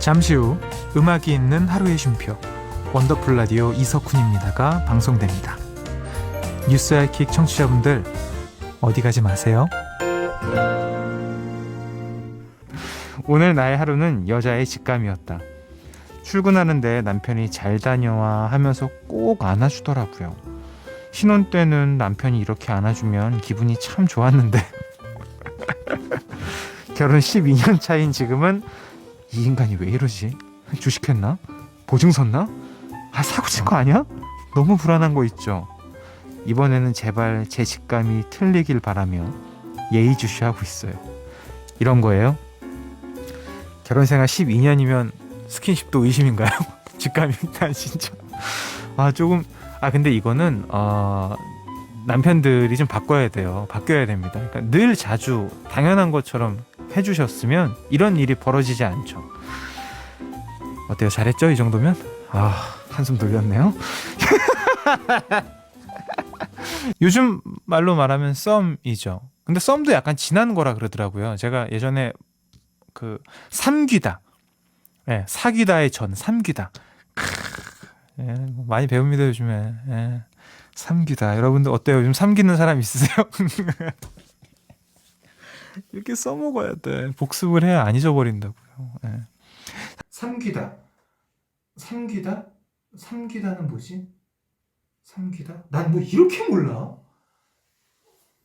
잠시 후 음악이 있는 하루의 쉼표 원더풀 라디오 이석훈입니다가 방송됩니다. 뉴스 알킥 청취자분들 어디 가지 마세요. 오늘 나의 하루는 여자의 직감이었다. 출근하는데 남편이 잘 다녀와 하면서 꼭 안아주더라고요. 신혼 때는 남편이 이렇게 안아주면 기분이 참 좋았는데 결혼 12년 차인 지금은 이 인간이 왜 이러지? 주식했나? 보증 섰나? 아 사고 친 거 아니야? 너무 불안한 거 있죠. 이번에는 제발 제 직감이 틀리길 바라며 예의주시하고 있어요. 이런 거예요. 결혼 생활 12년이면 스킨십도 의심인가요? 직감이 난 진짜 아 조금 아 근데 이거는 어 남편들이 좀 바꿔야 돼요. 바뀌어야 됩니다. 그러니까 늘 자주 당연한 것처럼 해주셨으면 이런 일이 벌어지지 않죠. 어때요? 잘했죠? 이 정도면? 아 한숨 돌렸네요. 요즘 말로 말하면 썸이죠. 근데 썸도 약간 지난 거라 그러더라고요. 제가 예전에 그 삼귀다, 예, 사귀다의 전 삼귀다. 크, 예, 뭐 많이 배웁니다 요즘에. 예, 삼귀다. 여러분들 어때요? 요즘 삼기는 사람 있으세요? 이렇게 써먹어야 돼. 복습을 해야 안 잊어버린다고요. 예. 삼귀다. 삼귀다? 삼귀다는 뭐지? 삼귀다? 난 뭐 이렇게 몰라?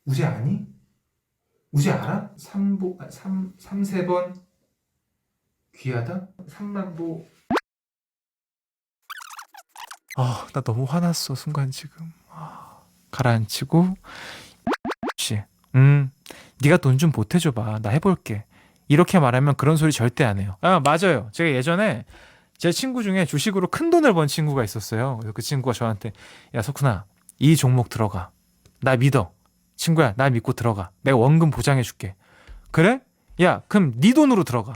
우재 아니? 우재 알아? 삼보 아, 삼 삼세 번 귀하다? 삼만보 아, 나 너무 화났어 순간 지금. 아, 가라앉히고 씨. 음. 네가 돈 좀 보태줘 봐. 나 해볼게. 이렇게 말하면 그런 소리 절대 안 해요. 아 맞아요. 제가 예전에 제 친구 중에 주식으로 큰 돈을 번 친구가 있었어요. 그 친구가 저한테 야 석훈아 이 종목 들어가. 나 믿어. 친구야 나 믿고 들어가. 내가 원금 보장해줄게. 그래? 야 그럼 네 돈으로 들어가.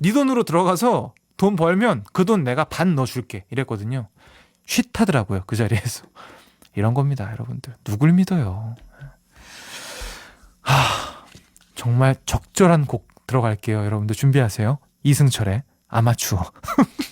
네 돈으로 들어가서 돈 벌면 그 돈 내가 반 넣어줄게. 이랬거든요. 쉿 하더라고요 그 자리에서. 이런 겁니다 여러분들. 누굴 믿어요. 하, 정말 적절한 곡 들어갈게요. 여러분들 준비하세요. 이승철의 아마추어.